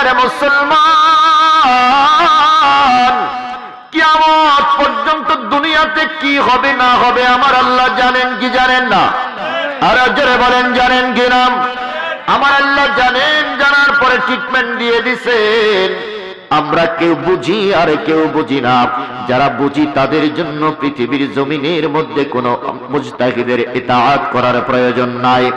আরে মুসলমান, কিয়ামত পর্যন্ত দুনিয়াতে কি হবে না হবে আমার আল্লাহ জানেন কি জানেন না? আর জোরে বলেন, জানেন কি নাম আমার আল্লাহ জানেন, জানার পরে ট্রিটমেন্ট দিয়ে দিছেন। আমরা কেউ বুঝি আর কেউ বুঝি না। যারা বুঝি, তাদের জন্য পৃথিবীর জমিনের মধ্যে কোনো মুজতাহিদের ইতাআত করার প্রয়োজন নাই।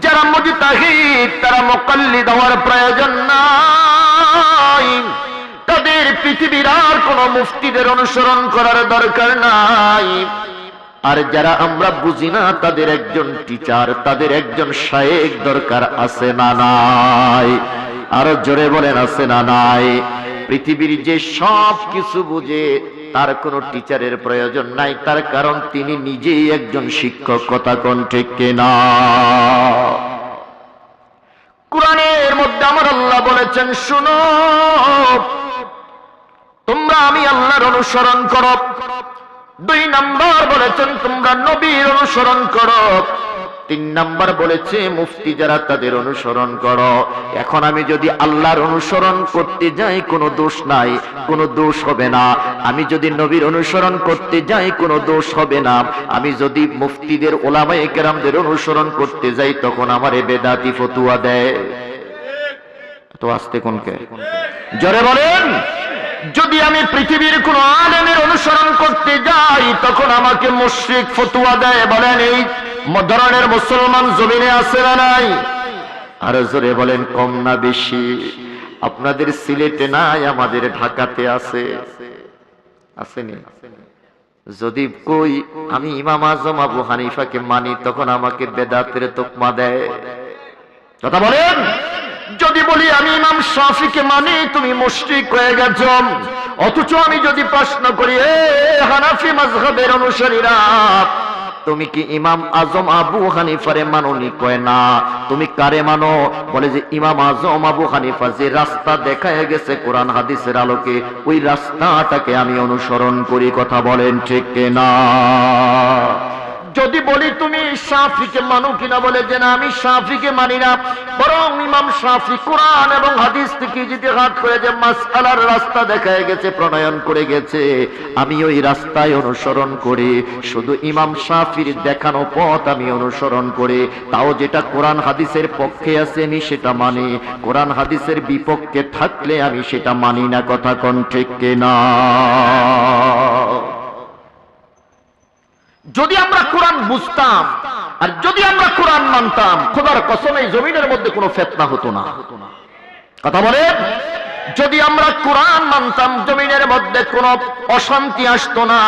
যারা মুজতাহিদ, তারা মোকাল্লি দেওয়ার প্রয়োজন নাই। তাদের পৃথিবীর আর কোন মুফতিদের অনুসরণ করার দরকার নাই। আর যারা আমরা বুঝি না, তাদের একজন টিচার, তাদের একজন শায়েক দরকার আছে না নাই? আরও জোরে বলেন, আছে না নাই? পৃথিবীর যে সব কিছু বুঝে, তার কোনো টিচারের প্রয়োজন নাই। তার কারণ তিনি নিজেই একজন শিক্ষক, কথা কোন ঠিক কিনা? কোরআনের মধ্যে আমার আল্লাহ বলেছেন, শুনো, তোমরা আমি আল্লাহর অনুসরণ করো। দুই নাম্বার বলেছেন, তোমরা নবীর অনুসরণ করো। তিন নাম্বার বলেছে, মুফতি যারা তাদের অনুসরণ করো। এখন আমি যদি আল্লাহর অনুসরণ করতে যাই, কোনো দোষ নাই, কোনো দোষ হবে না। আমি যদি নবীর অনুসরণ করতে যাই, কোনো দোষ হবে না। আমি যদি মুফতিদের ওলামায়ে কেরামদের অনুসরণ করতে যাই, তখন আমার বেদাতি ফতুয়া দেয়। তো আসতে কোনকে? জোরে বলেন, যদি আমি পৃথিবীর কোন আলেমের অনুসরণ করতে যাই, তখন আমাকে মুশ্রিক ফতুয়া দেয়। বলেন এই ধরনের মুসলমান জমিনে আছে না নাই? আর জোরে বলেন, কম না বেশি। আপনাদের সিলেটে নাই, আমাদের ঢাকাতে আছে। আসেনি? যদি কই, আমি ইমাম আজম আবু হানিফাকে মানি, তখন আমাকে বেদাতের তোকমা দেয়। কথা বলেন? যদি বলি, আমি ইমাম শাফিকে মানি, তুমি মুশরিক হয়ে গেছ। অথচ আমি যদি প্রশ্ন করি, এ হানাফি মাযহাবের অনুসারীরা তুমি কি ইমাম আজম আবু হানিফারে মাননি? কয় না। তুমি কারে মানো? বলে যে, ইমাম আজম আবু হানিফা যে রাস্তা দেখায় গেছে কোরআন হাদিসের আলোকে, ওই রাস্তাটাকে আমি অনুসরণ করি, কথা বলেন ঠিক না যদি বলি তুমি সাফিকে মানো কিনা বলে যে না, আমি সাফিকে মানি না, বরং ইমাম সাফি কোরআন এবং হাদিস থেকে যদি হাত করে যে মাসআলার রাস্তা দেখায় গেছে, প্রণয়ন করে গেছে, আমি ওই রাস্তায় অনুসরণ করি, শুধু ইমাম সাফির দেখানো পথ আমি অনুসরণ করি, তাও যেটা কোরআন হাদিসের পক্ষে আছে আমি সেটা মানি, কোরআন হাদিসের বিপক্ষে থাকলে আমি সেটা মানি না, কথা কোন ঠিক কিনা? যদি আমরা কোরআন বুঝতাম, আর যদি আমরা কোরআন মানতাম, খোদার কসম, এই জমিনের মধ্যে কোনো ফেতনা হতো না। কথা বলেন? যদি আমরা কোরআন মানতাম, জমিনের মধ্যে কোনো অশান্তি আসতো না,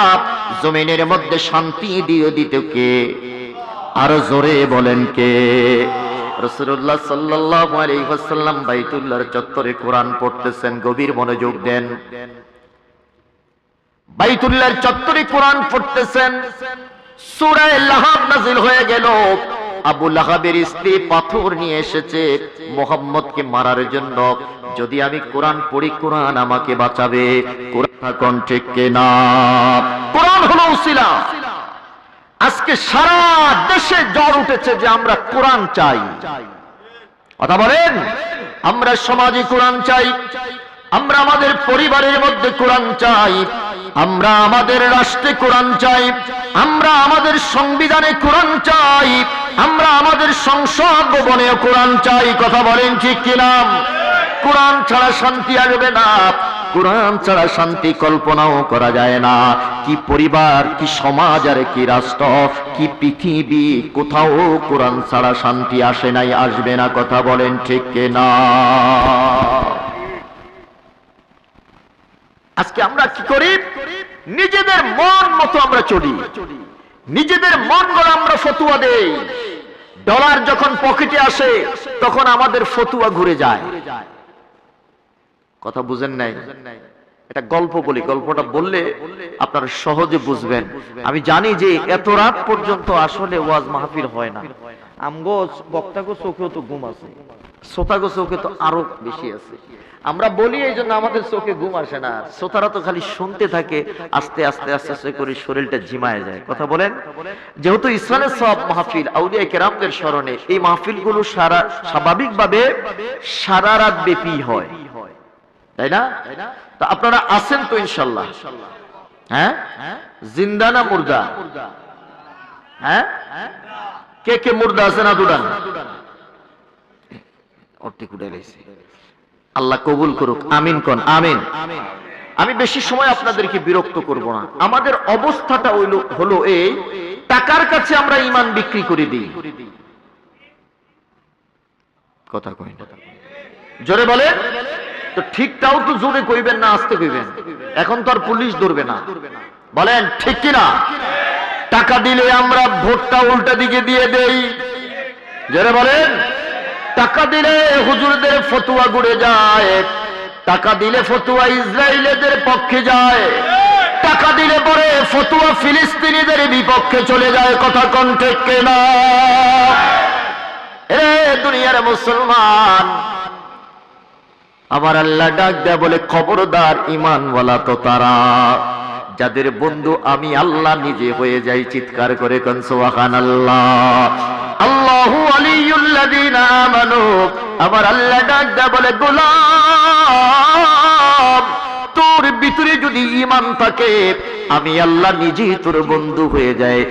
জমিনের মধ্যে শান্তি দিয়ে দিত কে? আরও জোরে বলেন কে? রসুল্লাহ সাল্লাহ আলাইসাল্লাম বাইতুল্লাহর চত্বরে কোরআন পড়তেছেন, গভীর মনোযোগ দেন। বাইতুল্লাহর চত্বরে কোরআন পড়তেছেন। সূরায়ে লাহাব নাজিল হয়ে গেল। আবু লাহাবের স্ত্রী পাথর নিয়ে এসেছে মোহাম্মদকে মারার জন্য। যদি আমি কোরআন পড়ি, কোরআন আমাকে বাঁচাবে। কোরআন কেনা? কোরআন হলো উসিলা। আজকে সারা দেশে জ্বর উঠেছে যে আমরা কোরআন চাই। কথা বলেন? আমরা সমাজে কোরআন চাই। আমরা আমাদের পরিবারের মধ্যে কোরআন চাই, আমরা আমাদের রাষ্ট্রে কোরআন চাই, আমরা আমাদের সংবিধানে কোরআন চাই, আমরা আমাদের সংসদ ভবনে কোরআন চাই, কথা বলেন ঠিক কিনা কোরআন ছাড়া শান্তি আসবে না, কোরআন ছাড়া শান্তি কল্পনাও করা যায় না। কি পরিবার, কি সমাজ আর কি রাষ্ট্র, কি পৃথিবী, কোথাও কোরআন ছাড়া শান্তি আসে নাই, আসবে না, কথা বলেন ঠিক না? আজকে আমরা কি করি? নিজেদের মন মতো আমরা চলি। নিজেদের মন গড়ে আমরা ফতুয়া দেই। ডলার যখন পকেটে আসে, তখন আমাদের ফতুয়া ঘুরে যায়। কথা বুঝেন নাই? এটা গল্প বলি। গল্পটা বললে আপনারা সহজে বুঝবেন। আমি জানি যে এত রাত পর্যন্ত আসলে ওয়াজ মাহফিল হয় না। আমগো বক্তাগো চোখেও তো ঘুম আছে। শ্রোতাগো চোখে তো আরও বেশি আছে। আমরা বলি এই জন্য আমাদের চোখে ঘুম আসে না। শ্রোতারা তো খালি শুনতে থাকে, আস্তে আস্তে আস্তে আস্তে করে শরীরটা ঝিমায় যায়। কথা বলেন? যেহেতু ইসলামের সব মাহফিল আউলিয়া কেরামদের স্মরণে এই মাহফিলগুলো সারা স্বাভাবিকভাবে সারা রাত ব্যাপী হয়। তাই না? তো আপনারা আছেন তো ইনশাল্লাহ। হ্যাঁ? জিন্দা না মুর্দা? হ্যাঁ? কে কে মুর্দা আছে না দুডান? আল্লাহ কবুল করুক। আমিন কোন? আমিন। আমি বেশি সময় আপনাদেরকে বিরক্ত করব না। আমাদের অবস্থাটা হলো এই, টাকার কাছে আমরা ইমান বিক্রি করে দিই। কথা কই জোরে বলে তো ঠিকটাও তো জোরে কইবেন না আসতে কইবেন। এখন তো আর পুলিশ ধরবে না। বলেন, ঠিক কিনা? টাকা দিলে আমরা ভোটটা উল্টা দিকে দিয়ে দেই। জোরে বলেন, টাকা দিলে হুজুরদের ফতুয়া ঘুরে যায়, টাকা দিলে ফতুয়া ইসরায়েলেদের পক্ষে যায়, টাকা দিলে পরে ফতুয়া ফিলিস্তিনিদের বিপক্ষে চলে যায়, কথা কণ্ঠে কেনা? এ দুনিয়ার মুসলমান আমার আল্লাহ ডাক দেয়া বলে, খবরদার ইমান বলা তো তারা, যাদের বন্ধু আমি আল্লাহ নিজে হয়ে যাই, চিৎকার করে কনসোয়াখান আল্লাহ আল্লাহু আমার আল্লাহ ডাক দেয়া বলে, গোলাম। তোর ভিতরে যদি ইমান থাকে, আমি আল্লাহ নিজেই তোর বন্ধু হয়ে যায়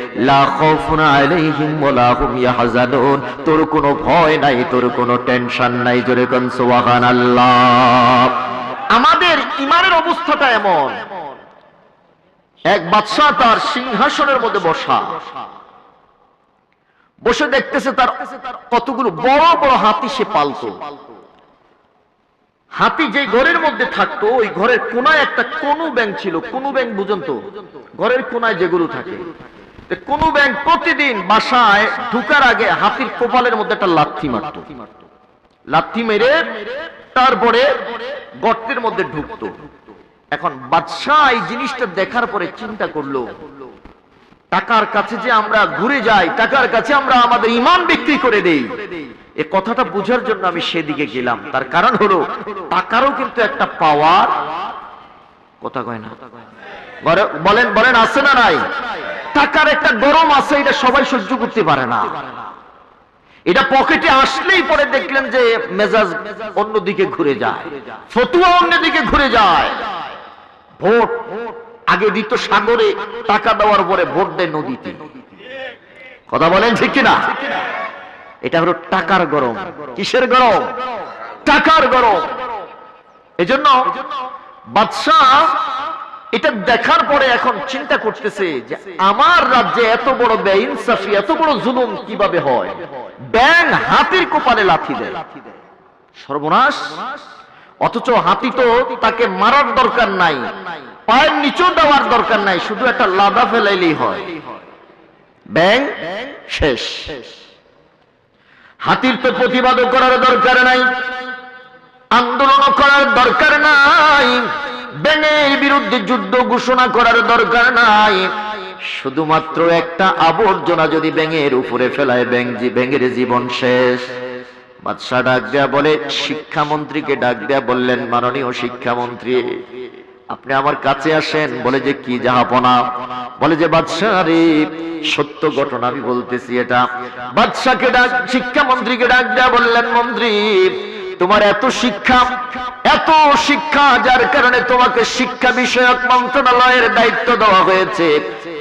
তোর কোনো ভয় নাই, তোর কোনো টেনশন নাই, জোরে কোন সুবহানাল্লাহ। আমাদের ইমানের অবস্থাটা এমন। এক বাদশাহ তার সিংহাসনের মধ্যে বসা। বসে দেখতেছে তার কতগুলো বড় বড় হাতি সে পালতো। হাতি যে ঘরের মধ্যে থাকতো, ওই ঘরের কোনায় একটা কোনো ব্যাংক ছিল। কোনো ব্যাংক বুঝুন তো? ঘরের কোনায় যেগুলো থাকে। কোনো ব্যাংক প্রতিদিন বাসায় ঢুকার আগে হাতির কপালের মধ্যে একটা লাথি মারতো। লাথি মেরে তারপরে গর্তের মধ্যে ঢুকতো। এখন বাদশাহ এই জিনিসটা দেখার পরে চিন্তা করল, টাকার কাছে যে আমরা ঘুরে যাই, টাকার কাছে আমরা আমাদের ইমান বিক্রি করে দেই। এ কথাটা বুঝার জন্য আমি সেদিকে গেলাম। তার কারণ হলো, টাকারও কিন্তু একটা পাওয়ার কথা কয় না। বলেন বলেন, আছে না নাই? টাকার একটা গরম আছে, এটা সবাই সহ্য করতে পারে না। এটা পকেটে আসলেই পরে দেখলেন যে মেজাজ অন্যদিকে ঘুরে যায়। ফতুয়া অন্যদিকে ঘুরে যায়। ভোট আগে দিত সাগরে, টাকা দেওয়ার পরে ভোট দেয় নদীতে। কথা বলেন ঠিক কিনা? এটা হলো টাকার গরম। কিসের গরম? টাকার গরম। এজন্য বাদশাহ এটা দেখার পরে এখন চিন্তা করতেছে যে আমার রাজ্যে এত বড় বেইনসাফি এত বড় জুলুম কীভাবে হয়? ব্যাং হাতির কোপালে লাথি দেয়। সর্বনাশ। অথচ হাতি তো তাকে মারার দরকার নাই পায়ের নিচেও দেওয়ার দরকার নাই শুধু একটা লাদা ফেলাইলেই হয়। ব্যাং শেষ। হাতির তো প্রতিবাদও করার দরকার নাই আন্দোলন করার দরকার নাই, ব্যাঙের বিরুদ্ধে যুদ্ধ ঘোষণা করার দরকার নাই। শুধুমাত্র একটা আবর্জনা যদি ব্যাঙের উপরে ফেলায় ব্যাং ব্যাঙের জীবন শেষ। বাদশাহ ডাক দেয়া বলে, শিক্ষামন্ত্রীকে ডাক দেয়া বললেন মাননীয় শিক্ষামন্ত্রী। আপনি আমার কাছে আসেন, বলে যে কি জাহাপনা? বলে যে, বাদশাহ সত্য ঘটনা আমি বলতেছি এটা। বাদশাকে ডাক, শিক্ষামন্ত্রীকে ডাক দেয়া বললেন, মন্ত্রী, তোমার এত শিক্ষা এত শিক্ষা যার কারণে তোমাকে শিক্ষা বিষয়ক মন্ত্রণালয়ের দায়িত্ব দেওয়া হয়েছে।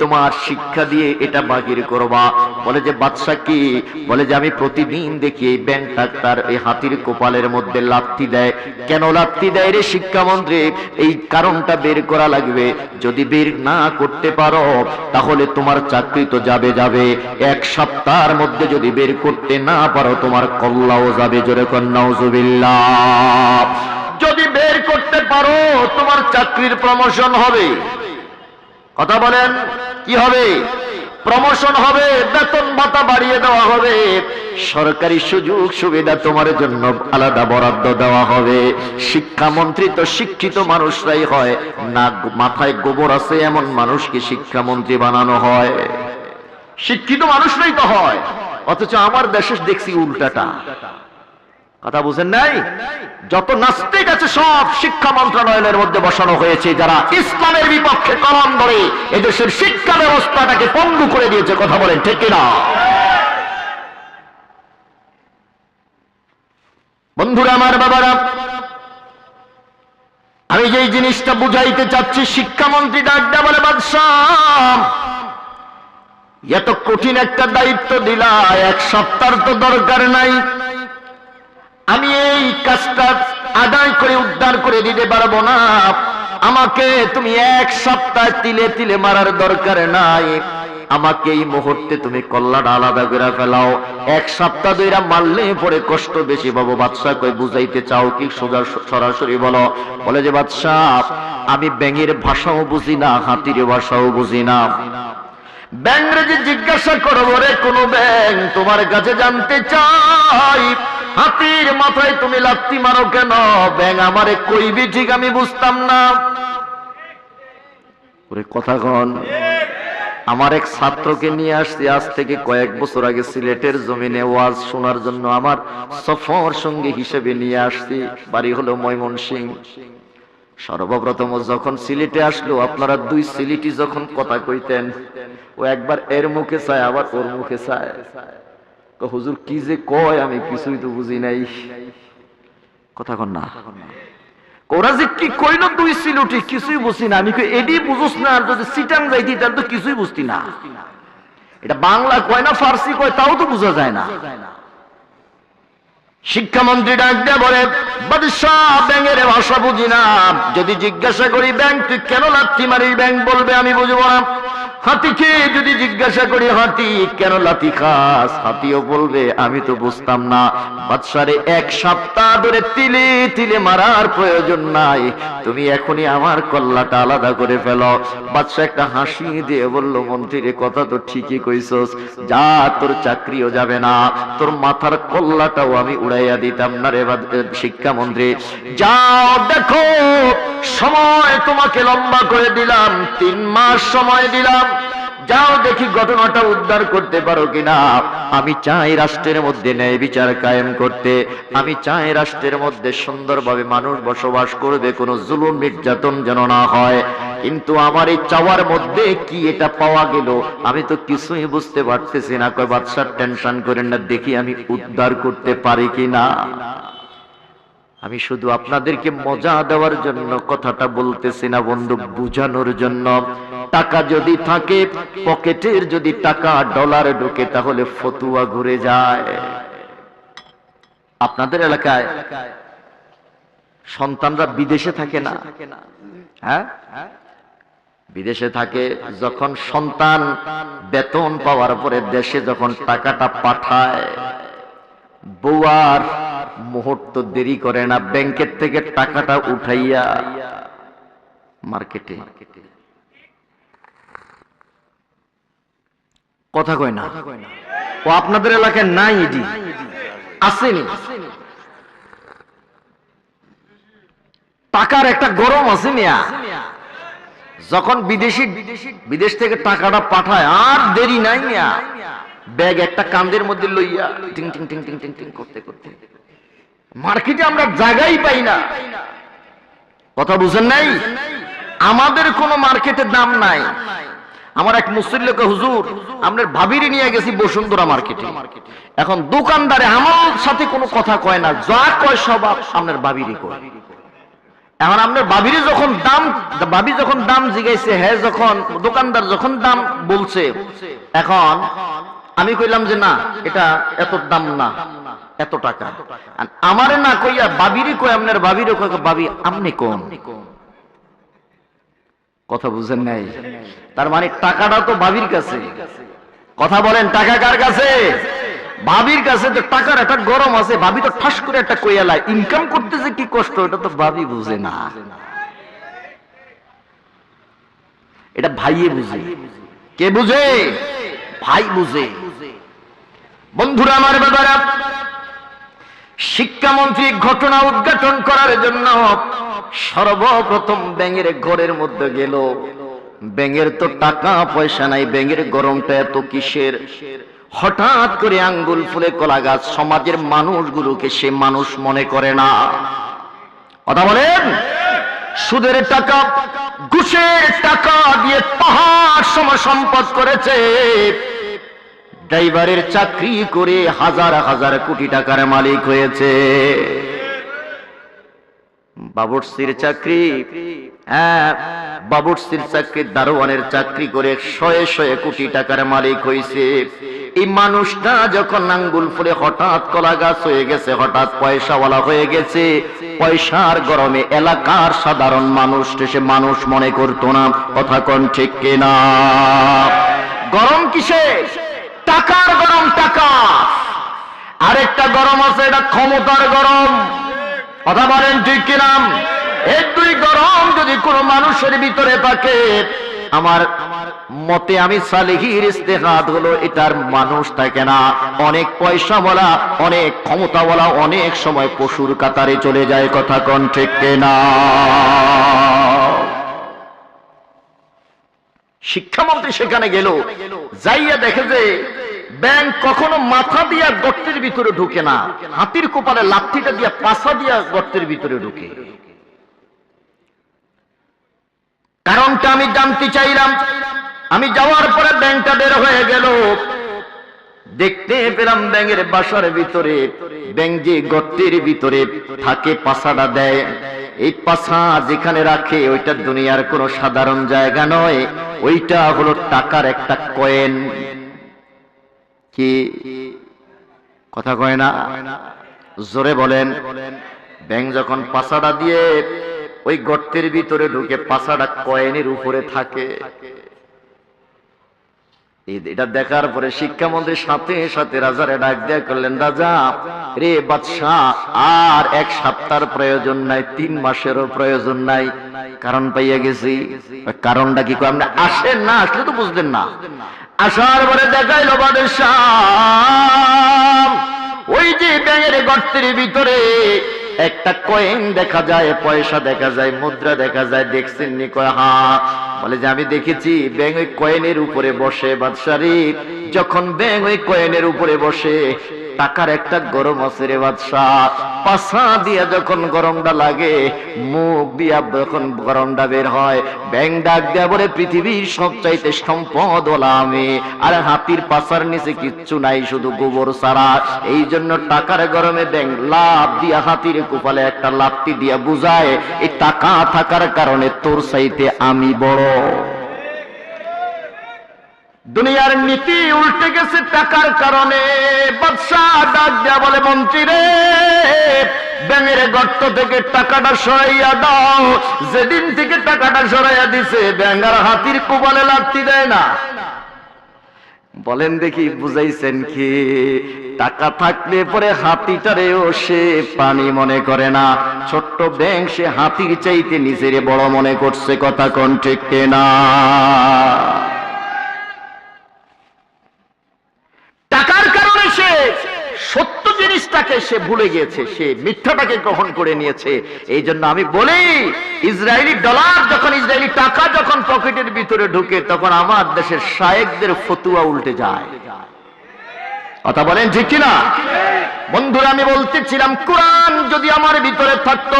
তোমার শিক্ষা দিয়ে এটা বাগির করবা। বলে যে, বাদশা কি? বলে যে, আমি প্রতিদিন দেখি এই ব্যাংকটা তার এই হাতির কপালের মধ্যে লাত্তি দেয়। কেন লাত্তি দেয় রে শিক্ষামন্ত্রী? এই কারণটা বের করা লাগবে। যদি বের না করতে পারো, তাহলে তোমার চাকরি তো যাবে যাবে। এক সপ্তাহের মধ্যে যদি বের করতে না পারো, তোমার কল্লাও যাবে জোরে কন্যাউজুবিল্লাহ যদি বের করতে পারো, তোমার চাকরির প্রমোশন হবে। কথা বলেন, কি হবে? প্রমোশন হবে, বেতন ভাতা বাড়িয়ে দেওয়া হবে, সরকারি সুযোগ সুবিধা তোমার জন্য আলাদা বরাদ্দ দেওয়া হবে। শিক্ষামন্ত্রী তো শিক্ষিত মানুষরাই হয় না মাথায় গোবর আছে, এমন মানুষকে শিক্ষামন্ত্রী বানানো হয়। শিক্ষিত মানুষরাই তো হয়, অথচ আমার দেশে দেখছি উল্টাটা। কথা বুঝেন নাই? যত নাস্তিক আছে সব শিক্ষা মন্ত্রণালয়ের মধ্যে বসানো হয়েছে, যারা ইসলামের বিপক্ষে কলম ধরে এদেশের শিক্ষা ব্যবস্থাটাকে পঙ্গু করে দিয়েছে, কথা বলেন, ঠিক কিনা? বন্ধুরা, আমার বাবারা, আমি যেই জিনিসটা বুঝাইতে চাচ্ছি, শিক্ষামন্ত্রী ডাক বলে, বাদশাহ, এত কঠিন একটা দায়িত্ব দিলা, এক সপ্তাহ তো দরকার নাই। আমি এই কাজটা আদায় করে উদ্ধার করে দিতে পারব না। আমাকে তুমি এক সপ্তাহ তিলে তিলে মারার দরকার নাই। আমাকে এই মুহূর্তে তুমি কল্লাটা আলাদা করে ফেলাও। এক সপ্তাহ দুইরা মারলে পরে কষ্ট বেশি পাবো। বাদশাহ কই, বুঝাইতে চাও কি? সোজা সরাসরি বলো। বলে যে, বাদশাহ, আমি ব্যাঙের ভাষাও বুঝি না, হাতির ভাষাও বুঝি না। ব্যাংরে যে জিজ্ঞাসা করব রে কোনো ব্যাং তোমার কাছে জানতে চাই। হাতির মাথায় তুমি লাত্তি মারো কেন? ব্যাং আমারে কইবি ঠিক আমি বুঝতাম না। কথা কন, আমার এক ছাত্রকে নিয়ে আসছি, আজ থেকে কয়েক বছর আগে সিলেটের জমিনে ওয়াজ শোনার জন্য আমার সফর সঙ্গী হিসেবে নিয়ে আসছি, বাড়ি হলো ময়মনসিং। সর্বপ্রথম যখন সিলেটে আসলো, আপনারা দুই সিলেটি যখন কথা কইতেন, ও একবার এর মুখে চায়, আবার ওর মুখে চায়। তো হুজুর কি যে কয় আমি কিছুই তো বুঝি নাই। কথা কন না। ওরা যে কি কইলো দুই সিলুটি কিছুই বুঝি না। আমি এডি বুঝুস না, আর যদি সিটাং যাইতি, তাহলে তো কিছুই বুঝতি না। এটা বাংলা কয় না, ফার্সি কয়, তাও তো বোঝা যায় না। শিক্ষামন্ত্রী ডাক দিয়ে বলে, বাদশাহ, ব্যাঙের ভাষা বুঝি না। যদি জিজ্ঞাসা করি ব্যাংক তুই কেন লাথি মারিস? ব্যাংক বলবে, আমি বুঝব না। হাতিকে যদি জিজ্ঞাসা করি, হাতি, কেন লাথি খাস? হাতিও বলবে, আমি তো বুঝতাম না। বাদশারে এক সপ্তাহ ধরে তিলে তিলে মারার প্রয়োজন নাই। তুমি এখনই আমার কল্লাটা আলাদা করে ফেলো। বাদশা একটা হাসি দিয়ে বলল, মন্ত্রীর কথা তো ঠিকই কইছস। যা, তোর চাকরিও যাবে না। তোর মাথার কল্লাটাও আমি উড়াইয়া দিতাম না রে শিক্ষামন্ত্রী। যাও, দেখো, সময় তোমাকে লম্বা করে দিলাম। তিন মাস সময় দিলাম। যাও দেখি ঘটনাটা উদ্ধার করতে পারো কিনা। আমি চাই রাষ্ট্রের মধ্যে ন্যায় বিচার কায়েম করতে। আমি চাই রাষ্ট্রের মধ্যে সুন্দরভাবে মানুষ বসবাস করবে, কোনো জুলুম নির্যাতন যেন না হয়। কিন্তু আমার এই চাওয়ার মধ্যে কি এটা পাওয়া গেল? আমি তো কিছুই বুঝতে পারতেছি না। কয় বাদশার টেনশন করেন না, দেখি আমি উদ্ধার করতে পারি কিনা। আমি শুধু আপনাদেরকে মজা দেওয়ার জন্য কথাটা বলতেছি না বন্ধু, বুঝানোর জন্য। টাকা যদি থাকে, পকেটের যদি টাকা ডলার ঢোকে, তাহলে ফতুয়া ঘুরে যায়। আপনাদের এলাকায় সন্তানরা বিদেশে থাকে না? হ্যাঁ? বিদেশে থাকে যখন সন্তান বেতন পাওয়ার পরে দেশে যখন টাকাটা পাঠায় বউয়ার মুহূর্ত দেরি করে না, ব্যাংকের থেকে টাকাটা উঠাইয়া মার্কেটে। কথা কয় না? ও আপনাদের এলাকায় নাই এটি আসেনি? টাকার একটা গরম আছে মিয়া। যখন বিদেশি বিদেশ থেকে টাকাটা পাঠায়, আর দেরি নাই মিয়া। ব্যাগ একটা কান্দের মধ্যে লইয়া টিং টিং টিং টিং টিং টিং করতে করতে। মার্কেটে আমরা জায়গাই পাই না। কথা বুঝেন নাই? আমাদের কোনো মার্কেটের দাম নাই। আমার এক মুসল্লিকে হুজুর আপনার ভাবিরি নিয়ে গেছি বসুন্ধরা মার্কেটে। এখন দোকানদারে আমার সাথে কোনো কথা কয় না, যা কয় সব আপনার ভাবিরি কয়। এখন আপনার বাবিরে যখন দাম বাবি যখন দাম জিগাইছে হ্যাঁ যখন, দোকানদার যখন দাম বলছে, এখন আমি কইলাম যে না, এটা এত দাম না। এত টাকা। আমারে না কইয়া বাবিরে কই আপনার বাবিরে কই বাবি, আপনি কোন? কথা বুঝেন নাই? তার মানে টাকাটা তো বাবির কাছে। কথা বলেন, টাকা কার কাছে? ভাবির কাছে তো টাকার একটা গরম আছে ভাবি তো ঠাস করে একটা কইয়ালা ইনকাম করতে যে কি কষ্ট? এটা তো ভাবি বুঝে না। এটা ভাইয়ে বুঝে। কে বুঝে? ভাই বুঝে। বন্ধুরা, আমার ব্যাপারা শিক্ষামন্ত্রী ঘটনা উদ্ঘাটন করার জন্য সর্বপ্রথম ব্যাঙের ঘরের মধ্যে গেল। ব্যাঙের তো টাকা পয়সা নাই, ব্যাঙের গরমটা এত কিসের? হঠাৎ করে আঙ্গুল ফুলে কলা গাছ, সমাজের মানুষগুলোকে সে মানুষ মনে করে না। কথা বলেন? সুদের টাকা, ঘুষের টাকা দিয়ে পাহাড় সম সম্পদ করেছে। ড্রাইভারের চাকরি করে হাজার হাজার কোটি টাকার মালিক হয়েছে। বাবুরসির চাকরি হ্যাঁ বাবুরসির চাকরি, দারোয়ানের চাকরি করে শয়ে শয়ে কোটি টাকার মালিক হইছে। এই মানুষটা যখন আঙ্গুল ফুলে হঠাৎ কলা গাছ হয়ে গেছে, হঠাৎ পয়সাওয়ালা হয়ে গেছে, পয়সার গরমে এলাকার সাধারণ মানুষ সে মানুষ মনে করতো না। কথা কন ঠিক কিনা? গরম কিসে টাকার গরম টাকা। আরেকটা গরম আছে, এটা ক্ষমতার গরম। কথা বলেন ঠিক কিনাম এই দুই গরম যদি কোনো মানুষের ভিতরে থাকে, আমার মতে আমি সালিহির ইস্তেহাদ হলো এটার মানুষ থাকে না। অনেক পয়সা বলা, অনেক ক্ষমতা বলা, অনেক সময় পশুর কাতারে চলে যায়, কথা কন ঠিক না শিক্ষামন্ত্রী সেখানে গেল। যাইয়া দেখে যে ব্যাংক কখনো মাথা দিয়া গর্তের ভিতরে ঢুকে না। হাতির কোপালে লাঠিটা দিয়া পাশা দিয়া গর্তের ভিতরে ঢুকে। কারণটা আমি জানতে চাইলাম। আমি যাওয়ার পরে ব্যাংকটা বের হয়ে গেল। দেখতে পেলাম ব্যাঙের বাসার ভিতরে ব্যাং যে গর্তের ভিতরে থাকে পাশাটা দেয়। এই পাশা যেখানে রাখে, ওইটা দুনিয়ার কোনো সাধারণ জায়গা নয়। ওইটা হলো টাকার একটা কয়েন কি? কথা কয় না? জোরে বলেন। ব্যাংক যখন পাশাটা দিয়ে ওই গর্তের ভিতরে ঢুকে পাশাটা কয়েনের উপরে থাকে। এটা দেখার পরে শিক্ষামন্ত্রীর সাথে সাথে রাজারে ডাক দেয়া করলেন, রাজা, রে বাদশাহ, আর এক সপ্তাহের প্রয়োজন নাই, তিন মাসেরও প্রয়োজন নাই। কারণ পাইয়া গেছি। কারণটা কি? আপনি আসেন না, আসলে তো বুঝলেন না। আসার পরে দেখাইল বাদশাহ, ওই যে ব্যাঙের গর্তের ভিতরে একটা কয়েন দেখা যায়, পয়সা দেখা যায়, মুদ্রা দেখা যায়, দেখছেন নি কয়, হা। বলে যে আমি দেখেছি ব্যাং ওই কয়েনের উপরে বসে বাদশারি। যখন ব্যাং ওই কয়েনের উপরে বসে টাকার একটা গরম আছে রে বাদশাহ। পাশা দিয়া যখন গরমটা লাগে, মুখ দিয়া যখন গরমটা বের হয়, ব্যাং ডাক দেয়া বলে, পৃথিবীর সবচাইতে সম্পদ ওলা আমি। আর হাতির পাশার নিচে কিচ্ছু নাই, শুধু গোবর সারা এই জন্য টাকার গরমে ব্যাং লাভ দিয়া হাতির কুপালে একটা লাভটি দিয়া বুঝায়, এই টাকা থাকার কারণে তোর চাইতে আমি বড়। দুনিয়ার নীতি উল্টে গেছে টাকার কারণে। বাদশাহ ডাক দেয়া বলে, মন্ত্রী রে, ব্যাঙের গর্ত থেকে টাকাটা সরাইয়া দাও। যেদিন থেকে টাকাটা সরাইয়া দিছে ব্যাঙ্গার হাতির কোবালে লাত্তি দেয় না। বলেন দেখি, বুঝাইছেন কি? টাকা থাকলে পরে হাতিটারেও সে পানি মনে করে না। ছোট্ট ব্যাংক সে হাতির চাইতে নিজের বড় মনে করছে, কথা কোন ঠিক না টাকার কারণে সে সত্য জিনিসটাকে সে ভুলে গিয়েছে, সে মিথ্যাটাকে গ্রহণ করে নিয়েছে। এই জন্য আমি বলি, ইসরায়েলি ডলার যখন ইসরায়েলি টাকা যখন পকেটের ভিতরে ঢুকে, তখন আমার দেশের শায়েকদের ফতুয়া উল্টে যায়। কথা বলেন ঠিক কিনা? বন্ধুরা, আমি বলতেছিলাম কোরআন যদি আমার ভিতরে থাকতো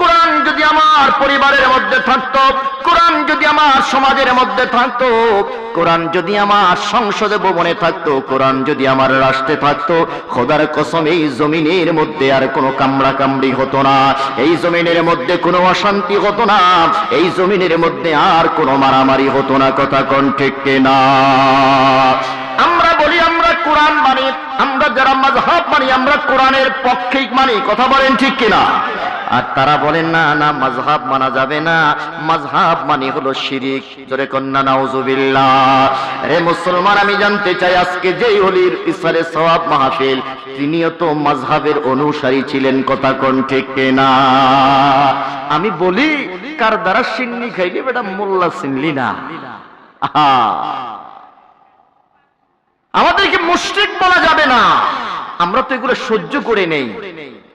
কোরআন যদি আমার পরিবারের মধ্যে থাকতো, কোরআন যদি আমার সমাজের মধ্যে থাকতো, কোরআন যদি আমার সংসদে ভবনে থাকতো, কোরআন যদি আমার রাষ্ট্রে থাকতো, খোদার কসম এই জমিনের মধ্যে আর কোনো কামড়া কামড়ি হতো না, এই জমিনের মধ্যে কোনো অশান্তি হতো না, এই জমিনের মধ্যে আর কোনো মারামারি হতো না, কথা কোন ঠিক না আমরা বলি আমরা কোরআন মানি, আমরা যারা মাঝহাব মানি, আমরা কোরআনের পক্ষে মানি, কথা বলেন ঠিক কিনা? আর তারা বলেন, না না মাঝহাব মানা যাবে না। মাঝহাব মানে হলো শিরিক। জোরে কন্যা, নাউজুবিল্লাহ। রে মুসলমান, আমি জানতে চাই, আজকে যেই হলির ইসরে সওয়াব মাহফিল, তিনিও তো মাঝহাবের অনুসারী ছিলেন, কথা কোন ঠিক না আমি বলি, কার দ্বারা সিন্নি খাইলি বেটা, মোল্লা চিনলি না। আমাদেরকে মুশরিক বলা যাবে না। আমরা তো এগুলো সহ্য করে নেই।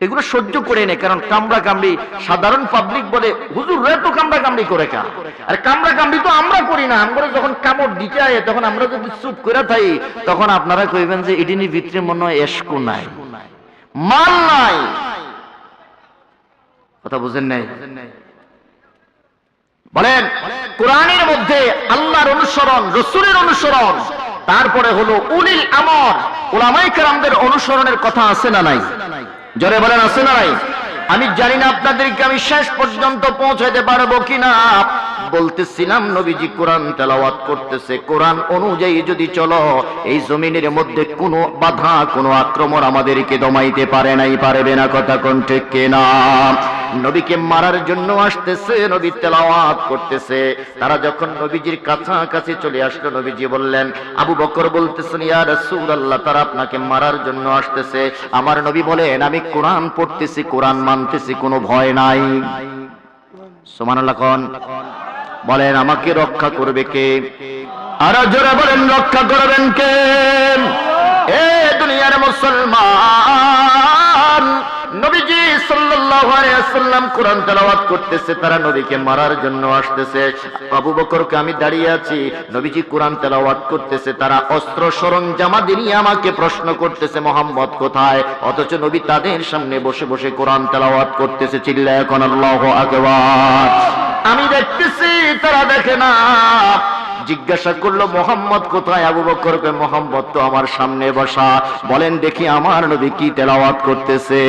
এগুলো সহ্য করে নেই কারণ কামড়া কামড়ি সাধারণ পাবলিক বলে, হুজুর, রে তো কামড়া কামড়ি করে কা আর কামড়া কামড়ি তো আমরা করি না আমরা যখন কামড় দিতে আয়, তখন আমরা যদি চুপ করে থাকি তখন আপনারা কইবেন যে ইডিনি ভিতরে মনে হয় এসকু নাই। মাল নাই। কথা বুঝেন নাই? বলেন, কোরআনের মধ্যে আল্লাহর অনুসরণ, রসুলের অনুসরণ, তারপরে হলো উলিল আমর। ওলামাই কেরামদের অনুসরণের কথা আছে না নাই? জরে বলেন, আছে না নাই? আমি জানি না আপনাদেরকে আমি শেষ পর্যন্ত পৌঁছাইতে পারব কিনা। বলতেছিলাম, নবীজি কোরআন তেলাওয়াত করতেছে। কোরআন অনুযায়ী যদি চলো, এই জমিনের মধ্যে কোনো বাধা, কোনো আক্রমণ আমাদেরকে দমাইতে পারে নাই, পারবে না, কথা কোন ঠিক কিনা? নবীকে মারার জন্য আসতেছে, নবী তেলাওয়াত করতেছে। তারা যখন নবীজির কাছাকাছি চলে আসলো, নবীজি বললেন, আবু বকর বলতেছেন, ইয়া রাসূলুল্লাহ, তারা আপনাকে মারার জন্য আসতেছে। আমার নবী বলেন, আমি কোরআন পড়তেছি, কোরআন মানতেছি, কোনো ভয় নাই। সুবহানাল্লাহ কোন। বলেন, আমাকে রক্ষা করবে কে? আর জোরে বলেন, রক্ষা করবেন কে? এ দুনিয়ার মুসলমান নবীজি কোরআন করতেছে, তারা নবীকে মারার জন্য আসতেছে। আবু বকরকে আমি দাঁড়িয়ে আছি, নবীজি কোরআন করতেছে, তারা অস্ত্র সরঞ্জামা দিয়ে আমাকে প্রশ্ন করতেছে, মোহাম্মদ কোথায়? অথচ নবী তাদের সামনে বসে বসে কোরআন তেলাওয়াত করতেছে চিল্লা এখন আল্লাহু আমি দেখতেছি, তারা দেখে না। জিজ্ঞাসা করল, মোহাম্মদ কোথায়? আবু বকরকে মোহাম্মদ তো আমার সামনে বসা। বলেন, দেখি আমার নবী কি তেলাওয়াত করতেছে